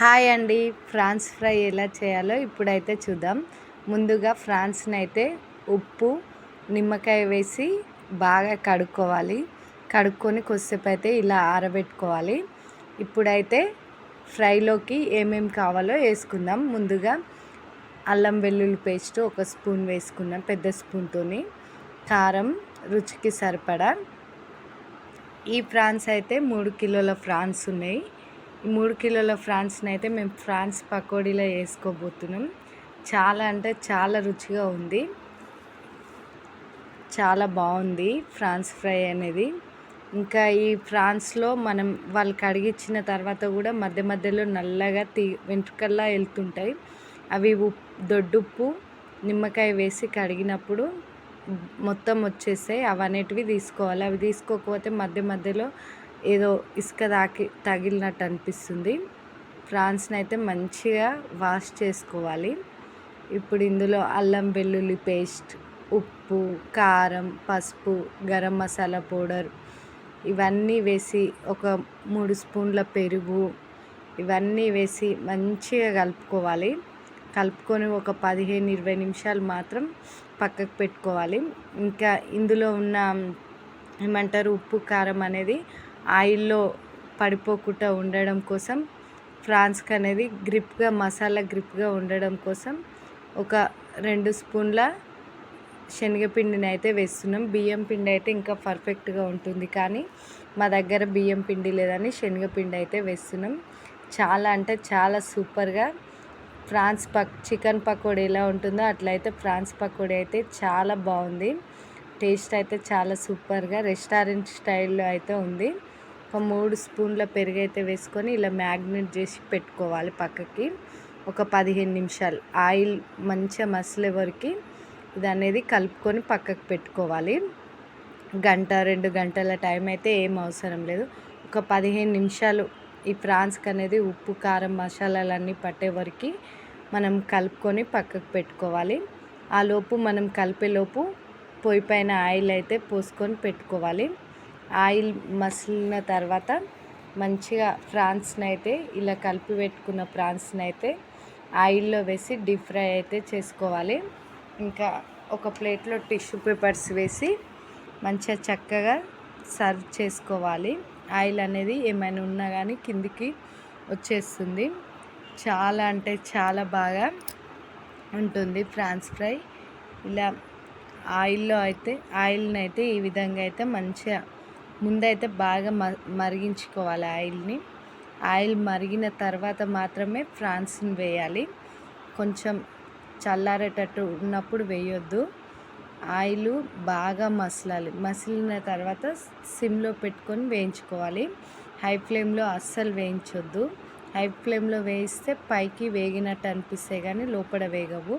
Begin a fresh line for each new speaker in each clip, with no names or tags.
Hi అండి. France fry ఎలా చేయాలో ఇప్పుడైతే చూద్దాం. ముందుగా ఫ్రాన్స్ని అయితే ఉప్పు నిమ్మకాయ వేసి బాగా కడుక్కోవాలి. కడుక్కొని కొద్దిసేపు అయితే ఇలా ఆరబెట్టుకోవాలి. ఇప్పుడైతే ఫ్రైలోకి ఏమేమి కావాలో వేసుకుందాం. ముందుగా అల్లం వెల్లుల్లి పేస్ట్ ఒక స్పూన్ వేసుకున్నాం పెద్ద స్పూన్తోని. కారం రుచికి సరిపడా. ఈ ఫ్రాన్స్ అయితే మూడు కిలోల ఫ్రాన్స్ ఉన్నాయి. ఈ మూడు కిలోల ఫ్రాన్స్ని అయితే మేము ఫ్రాన్స్ పకోడీలో వేసుకోబోతున్నాం. చాలా అంటే చాలా రుచిగా ఉంది. చాలా బాగుంది ఫ్రాన్స్ ఫ్రై అనేది. ఇంకా ఈ ఫ్రాన్స్లో మనం వాళ్ళు కడిగిచ్చిన తర్వాత కూడా మధ్య మధ్యలో నల్లగా తీ వెంట్రుకల్లా వెళ్తుంటాయి. అవి ఉప్పు దొడ్డుప్పు నిమ్మకాయ వేసి కడిగినప్పుడు మొత్తం వచ్చేసాయి అనేటివి తీసుకోవాలి. అవి తీసుకోకపోతే మధ్య మధ్యలో ఏదో ఇసుక తాకి తగిలినట్టు అనిపిస్తుంది. ఫ్రాన్స్ని అయితే మంచిగా వాష్ చేసుకోవాలి. ఇప్పుడు ఇందులో అల్లం వెల్లుల్లి పేస్ట్ ఉప్పు కారం పసుపు గరం మసాలా పౌడర్ ఇవన్నీ వేసి ఒక మూడు స్పూన్ల పెరుగు ఇవన్నీ వేసి మంచిగా కలుపుకోవాలి. కలుపుకొని ఒక పదిహేను ఇరవై నిమిషాలు మాత్రం పక్కకు పెట్టుకోవాలి. ఇంకా ఇందులో ఉన్న ఏమంటారు ఉప్పు కారం అనేది ఆయిల్లో పడిపోకుండా ఉండడం కోసం ఫ్రాన్స్కి అనేది గ్రిప్గా మసాలా గ్రిప్గా ఉండడం కోసం ఒక రెండు స్పూన్ల శనగపిండిని అయితే వేస్తున్నాం. బియ్యం పిండి అయితే ఇంకా పర్ఫెక్ట్గా ఉంటుంది కానీ మా దగ్గర బియ్యం పిండి లేదని శనగపిండి అయితే వేస్తున్నాం. చాలా అంటే చాలా సూపర్గా ఫ్రాన్స్ పక్ చికెన్ పకోడీ ఎలా ఉంటుందో అట్లయితే ఫ్రాన్స్ పకోడీ అయితే చాలా బాగుంది. టేస్ట్ అయితే చాలా సూపర్గా రెస్టారెంట్ స్టైల్లో అయితే ఉంది. ఒక మూడు స్పూన్ల పెరుగు అయితే వేసుకొని ఇలా మ్యాగ్నెట్ చేసి పెట్టుకోవాలి పక్కకి. ఒక పదిహేను నిమిషాలు. ఆయిల్ మంచిగా మసలే వరకు ఇది అనేది కలుపుకొని పక్కకు పెట్టుకోవాలి. గంట రెండు గంటల టైం అయితే ఏం అవసరం లేదు. ఒక పదిహేను నిమిషాలు ఈ ఫ్రాన్స్కి అనేది ఉప్పు కారం మసాలాలన్నీ పట్టే వరకు మనం కలుపుకొని పక్కకు పెట్టుకోవాలి. ఆ లోపు మనం కలిపేలోపు పొయ్యి పైన ఆయిల్ అయితే పోసుకొని పెట్టుకోవాలి. ఆయిల్ మసిలిన తర్వాత మంచిగా ఫ్రాన్స్ని అయితే ఇలా కలిపి పెట్టుకున్న ఫ్రాన్స్ని అయితే ఆయిల్లో వేసి డీప్ ఫ్రై అయితే చేసుకోవాలి. ఇంకా ఒక ప్లేట్లో టిష్యూ పేపర్స్ వేసి మంచిగా చక్కగా సర్వ్ చేసుకోవాలి. ఆయిల్ అనేది ఏమైనా ఉన్నా కానీ కిందికి వచ్చేస్తుంది. చాలా అంటే చాలా బాగా ఉంటుంది ఫ్రాన్స్ ఫ్రై. ఇలా ఆయిల్లో అయితే ఆయిల్ని అయితే ఈ విధంగా అయితే మంచిగా ముందైతే బాగా మ మరిగించుకోవాలి ఆయిల్ని. ఆయిల్ మరిగిన తర్వాత మాత్రమే ఫ్రాన్స్ని వేయాలి. కొంచెం చల్లారేటట్టు ఉన్నప్పుడు వేయొద్దు. ఆయిల్ బాగా మసలాలి. మసిలిన తర్వాత సిమ్లో పెట్టుకొని వేయించుకోవాలి. హై ఫ్లేమ్లో అస్సలు వేయించొద్దు. హై ఫ్లేమ్లో వేయిస్తే పైకి వేగినట్టు అనిపిస్తే కానీ లోపల వేగవు.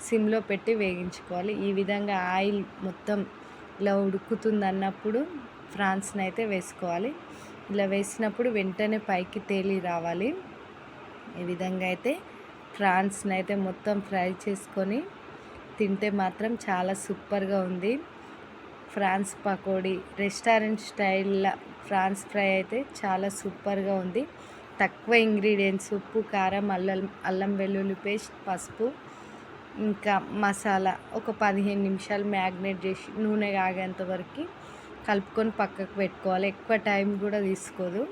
సిమ్లో పెట్టి వేగించుకోవాలి. ఈ విధంగా ఆయిల్ మొత్తం ఇలా ఉడుకుతుంది అన్నప్పుడు ఫ్రాన్స్ని అయితే వేసుకోవాలి. ఇలా వేసినప్పుడు వెంటనే పైకి తేలి రావాలి. ఈ విధంగా అయితే ఫ్రాన్స్ని అయితే మొత్తం ఫ్రై చేసుకొని తింటే మాత్రం చాలా సూపర్గా ఉంది. ఫ్రాన్స్ పకోడీ రెస్టారెంట్ స్టైల్లో ఫ్రాన్స్ ఫ్రై అయితే చాలా సూపర్గా ఉంది. తక్కువ ఇంగ్రీడియంట్స్ ఉప్పు కారం అల్లం అల్లం వెల్లుల్లి పేస్ట్ పసుపు ఇంకా మసాలా ఒక పదిహేను నిమిషాలు మ్యాగ్నేట్ చేసి నూనె కాగేంత వరకు కలుపుకొని పక్కకు పెట్టుకోవాలి. ఎక్కువ టైం కూడా తీసుకోదు.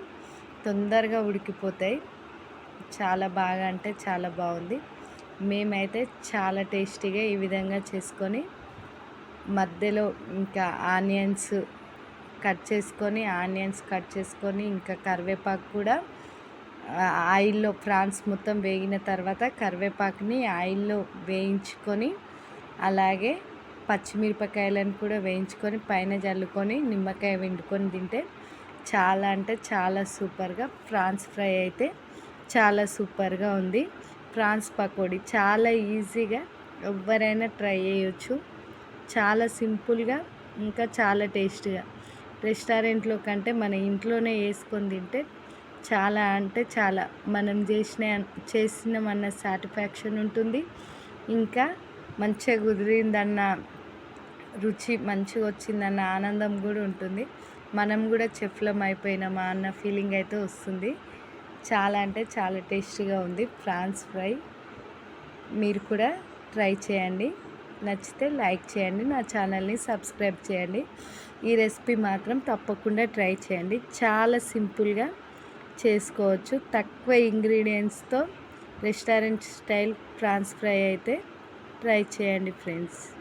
తొందరగా ఉడికిపోతాయి. చాలా బాగా అంటే చాలా బాగుంది. మేమైతే చాలా టేస్టీగా ఈ విధంగా చేసుకొని మధ్యలో ఇంకా ఆనియన్స్ కట్ చేసుకొని ఆనియన్స్ కట్ చేసుకొని ఇంకా కరివేపాకు కూడా ఆయిల్లో ఫ్రాన్స్ మొత్తం వేగిన తర్వాత కరివేపాకుని ఆయిల్లో వేయించుకొని అలాగే పచ్చిమిరపకాయలను కూడా వేయించుకొని పైన జల్లుకొని నిమ్మకాయ వండుకొని తింటే చాలా అంటే చాలా సూపర్గా ఫ్రాన్స్ ఫ్రై అయితే చాలా సూపర్గా ఉంది. ఫ్రాన్స్ పకోడీ చాలా ఈజీగా ఎవరైనా ట్రై చేయొచ్చు. చాలా సింపుల్గా ఇంకా చాలా టేస్ట్గా. రెస్టారెంట్లో కంటే మన ఇంట్లోనే వేసుకొని తింటే చాలా అంటే చాలా. మనం చేసిన చేసినామన్న సాటిస్ఫాక్షన్ ఉంటుంది. ఇంకా మంచిగా కుదిరిందన్న రుచి మంచిగా వచ్చిందన్న ఆనందం కూడా ఉంటుంది. మనం కూడా చెఫ్లం అయిపోయినామా అన్న ఫీలింగ్ అయితే వస్తుంది. చాలా అంటే చాలా టేస్టీగా ఉంది. French fry. మీరు కూడా ట్రై చేయండి. నచ్చితే లైక్ చేయండి. నా ఛానల్ని సబ్స్క్రైబ్ చేయండి. ఈ రెసిపీ మాత్రం తప్పకుండా ట్రై చేయండి. చాలా సింపుల్గా చేసుకోవచ్చు. తక్కువ ఇంగ్రీడియంట్స్తో రెస్టారెంట్ స్టైల్ ఫ్రాన్స్ ఫ్రై అయితే ట్రై చేయండి ఫ్రెండ్స్.